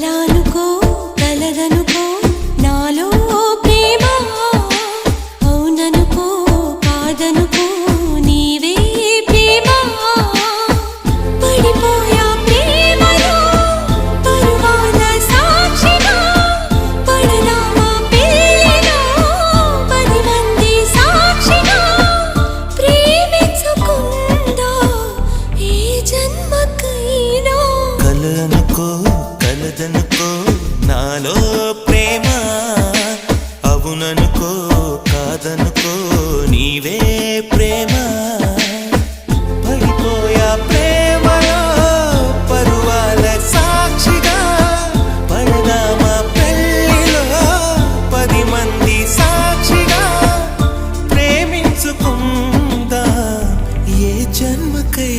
కలానుకో కలదనుకో నాలో ప్రేమ. అవుననుకో కాదనుకో నీవే ప్రేమ. పడిపోయా ప్రేమలో పరువాల సాక్షిగా పడదామా పెళ్ళిలో పది మంది సాక్షిగా ప్రేమించుకుందా. ఏ జన్మకై